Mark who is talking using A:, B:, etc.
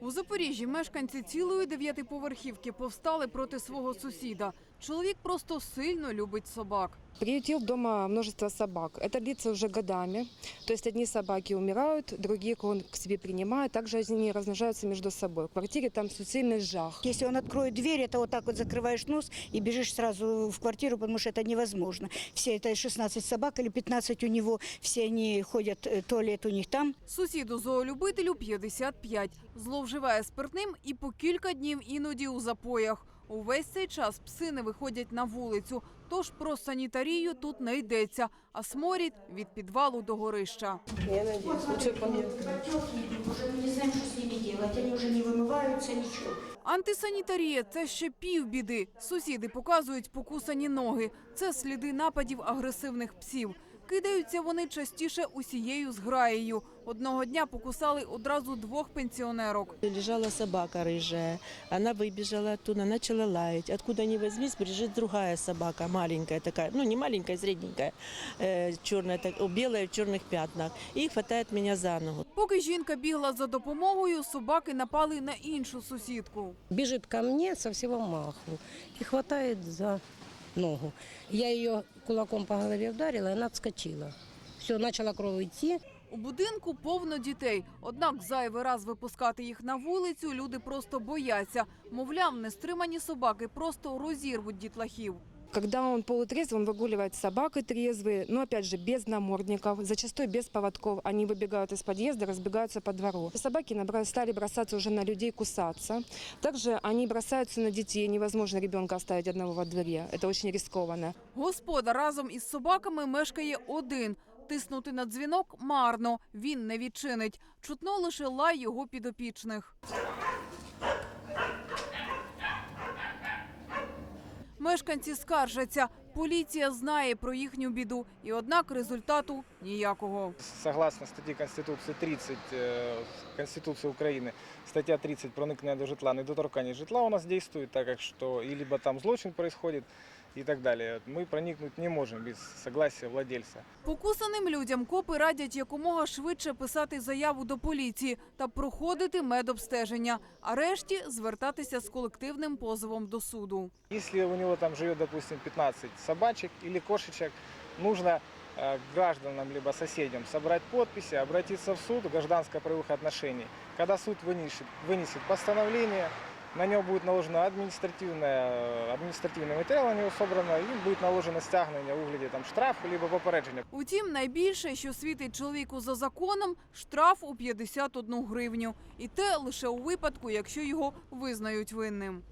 A: У Запоріжжі мешканці цілої дев'ятиповерхівки повстали проти свого сусіда. Чоловік просто сильно любить собак.
B: Приютил дома множество собак. Это длится уже годами. То есть одни собаки умирают, других он к себе принимает. Также они размножаются между собой. В квартире там суцільний жах.
C: Если он откроет дверь, это вот так вот закрываешь нос и бежишь сразу в квартиру, потому что это невозможно. Все это 16 собак или 15 у него, все они ходят, э, туалет у них там.
A: Сусіду зоолюбителю 55. Зловживає спиртним і по кілька днів іноді у запоях. Увесь цей час пси не виходять на вулицю, тож про санітарію тут не йдеться, а сморід від підвалу до горища.
C: Уже мы не знаем, что с ними делать. Они уже не вымываются, ничего.
A: Антисанітарія це ще півбіди. Сусіди показують покусані ноги. Це сліди нападів агресивних псів. Кидаються вони частіше усією зграєю. Одного дня покусали одразу двох пенсіонерок.
D: Лежала собака рыжая. Она выбежала оттуда, начала лаять. Откуда ни возьмись, бежит другая собака, маленькая такая, ну не маленькая, средненькая, э, черная, так, о, белая в черных пятнах. И хватает меня за ногу.
A: Поки жінка бігла за допомогою, собаки напали на іншу сусідку.
E: бежит ко мне со всего маху и хватает за ногу. Я її кулаком по голові вдарила, и она отскочила. Все, почала кров йти.
A: У будинку повно дітей. Однак зайвий раз випускати їх на вулицю люди просто бояться. Мовляв, нестримані собаки просто розірвуть дітлахів.
B: Когда он полутрезвый, он выгуливает с собакой трезвые, но опять же без намордников, зачастую без поводков. Они выбегают из подъезда, разбегаются по двору. Собаки набра- стали бросаться уже на людей, кусаться. Также они бросаются на детей. Невозможно ребенка оставить одного во дворе. Это очень рискованно.
A: Господар разом із собаками мешкає один. Тиснути на дзвінок марно. Він не відчинить. Чутно лише лай його підопічних. Мешканці скаржаться. Поліція знає про їхню біду, і однак результату ніякого.
F: Согласно статті Конституції 30 е, Конституції України, стаття 30 проникнення до житла, недоторкання житла у нас дійствує, так як що і либо там злочин происходит і так далі. Ми проникнути не можемо без согласия владельця.
A: Покусаним людям копи радять якомога швидше писати заяву до поліції та проходити медобстеження, а решті звертатися з колективним позовом до суду.
F: Если у него там живет, допустим, 15 собачек или кошечек, нужно э, гражданам либо соседям собрать подписи, обратиться в суд, гражданское правовых отношений. Когда суд вынесет, вынесет постановление, на него будет наложено адміністративне, адміністративне матеріал на нього собрано, і буде наложено стягнення у вигляді там штрафу, либо попередження.
A: Утім, найбільше, що світить чоловіку за законом, штраф у 51 гривню. І те лише у випадку, якщо його визнають винним.